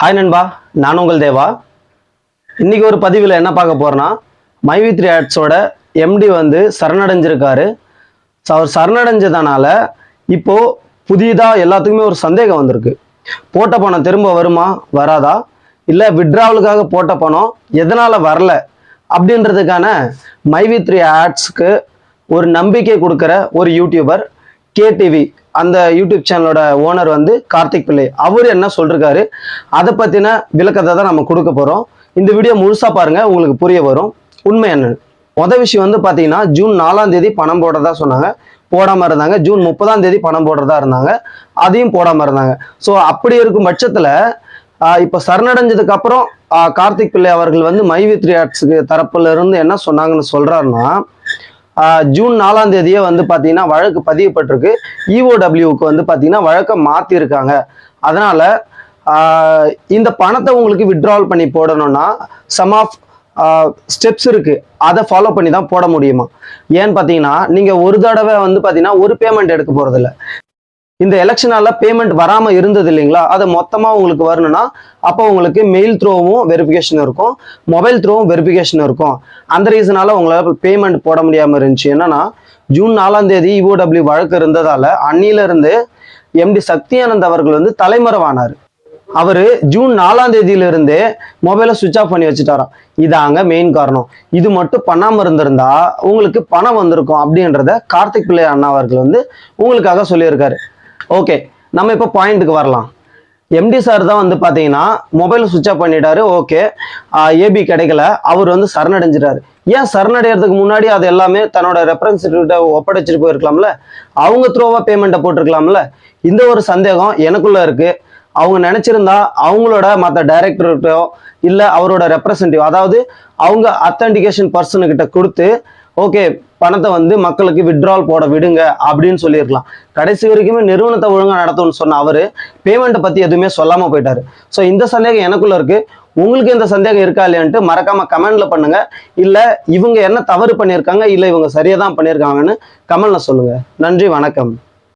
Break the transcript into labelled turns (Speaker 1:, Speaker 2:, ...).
Speaker 1: Hi நண்பா. நான் உங்கள் தேவா. இன்றைக்கி ஒரு பதிவில் என்ன பார்க்க போகிறேன்னா மைவி த்ரீ ஆட்ஸோட எம்டி வந்து சரணடைஞ்சிருக்காரு. ஸோ அவர் சரணடைஞ்சதுனால இப்போது புதிதாக எல்லாத்துக்குமே ஒரு சந்தேகம் வந்திருக்கு. போட்ட பணம் திரும்ப வருமா வராதா? இல்லை விட்ராவலுக்காக போட்ட பணம் எதனால் வரல? அப்படின்றதுக்கான மைவி த்ரீ ஆட்ஸ்க்கு ஒரு நம்பிக்கை கொடுக்குற ஒரு யூடியூபர் கேடிவி அந்த யூடியூப் சேனலோட ஓனர் வந்து கார்த்திக் பிள்ளை. அவர் என்ன சொல்றாரு? அதை பத்தின விளக்கத்தை தான் நம்ம கொடுக்க போறோம். இந்த வீடியோ முழுசா பாருங்க உங்களுக்கு புரிய வரும். உண்மை என்னன்னு மொதல் விஷயம் வந்து பாத்தீங்கன்னா ஜூன் நாலாம் தேதி பணம் போடுறதா சொன்னாங்க. போடாம இருந்தாங்க. ஜூன் முப்பதாம் தேதி பணம் போடுறதா இருந்தாங்க. அதையும் போடாம இருந்தாங்க. ஸோ அப்படி இருக்கும் பட்சத்துல இப்போ இப்ப சரணடைஞ்சதுக்கு அப்புறம் கார்த்திக் பிள்ளை அவர்கள் வந்து மைவி த்ரீ ஆர்ட்ஸுக்கு தரப்புல இருந்து என்ன சொன்னாங்கன்னு சொல்றாருன்னா ஜூன் நாலாம் தேதியே வந்து பார்த்தீங்கன்னா வழக்கு பதியப்பட்டிருக்கு. இஓடபிள்யூக்கு வந்து பார்த்தீங்கன்னா வழக்கை மாற்றிருக்காங்க அதனால் இந்த பணத்தை உங்களுக்கு விட்ராவல் பண்ணி போடணும்னா சம் ஆஃப் ஸ்டெப்ஸ் இருக்குது அதை ஃபாலோ பண்ணி தான் போட முடியுமா? ஏன்னு பார்த்தீங்கன்னா நீங்கள் ஒரு தடவை வந்து பார்த்தீங்கன்னா ஒரு பேமெண்ட் எடுக்க போகிறதில்ல இந்த எலெக்ஷனால பேமெண்ட் வராமல் இருந்தது இல்லைங்களா? அதை மொத்தமாக உங்களுக்கு வரணும்னா அப்போ உங்களுக்கு மெயில் த்ரோவும் வெரிஃபிகேஷன் இருக்கும். மொபைல் த்ரோவும் வெரிஃபிகேஷன் இருக்கும். அந்த ரீசனால உங்களால் பேமெண்ட் போட முடியாமல் இருந்துச்சு. என்னன்னா ஜூன் நாலாம் தேதி இஓடபிள்யூ வழக்கு இருந்ததால அன்னிலிருந்து எம்டி சக்தியானந்த் அவர்கள் வந்து தலைமறைவானார். அவர் ஜூன் நாலாம் தேதியிலிருந்தே மொபைலை சுவிட்ச் ஆஃப் பண்ணி வச்சுட்டாராம். இதாங்க மெயின் காரணம். இது மட்டும் பண்ணாமல் இருந்திருந்தா உங்களுக்கு பணம் வந்திருக்கும் அப்படின்றத கார்த்திக் பிள்ளை அண்ணா அவர்கள் வந்து உங்களுக்காக சொல்லியிருக்காரு. ஓகே நம்ம இப்போ பாயிண்ட்டுக்கு வரலாம். எம்டி சார் தான் வந்து பார்த்தீங்கன்னா மொபைல் சுவிட்ச் ஆஃப் பண்ணிட்டாரு ஓகே ஏபி கிடைக்கல. அவர் வந்து சரணடைஞ்சிட்டாரு. ஏன் சரணடைகிறதுக்கு முன்னாடி அது எல்லாமே தன்னோட ரெப்ரசன்டேட்டிவ்கிட்ட ஒப்படைச்சிட்டு போயிருக்கலாம்ல? அவங்க த்ரோவாக பேமெண்ட்டை போட்டிருக்கலாம்ல? இந்த ஒரு சந்தேகம் எனக்குள்ள இருக்கு. அவங்க நினைச்சிருந்தா அவங்களோட மற்ற டைரக்டர்கிட்டோ இல்லை அவரோட ரெப்ரசன்டேட்டிவ் அதாவது அவங்க அத்தன்டிகேஷன் பர்சனுக்கிட்ட கொடுத்து ஓகே பணத்தை வந்து மக்களுக்கு விட்ரால் போட விடுங்க அப்படின்னு சொல்லியிருக்கலாம். கடைசி வரைக்குமே நிறுவனத்தை ஒழுங்காக நடத்தும்னு சொன்ன அவர் பேமெண்ட்டை பற்றி எதுவுமே சொல்லாமல் போயிட்டாரு. ஸோ இந்த சந்தேகம் எனக்குள்ளே இருக்குது உங்களுக்கு இந்த சந்தேகம் இருக்கா இல்லையான்ட்டு மறக்காமல் கமெண்டில் பண்ணுங்கள் இல்லை இவங்க என்ன தவறு பண்ணியிருக்காங்க இல்லை இவங்க சரியாக தான் பண்ணியிருக்காங்கன்னு கமெண்டில் சொல்லுங்கள் நன்றி வணக்கம்.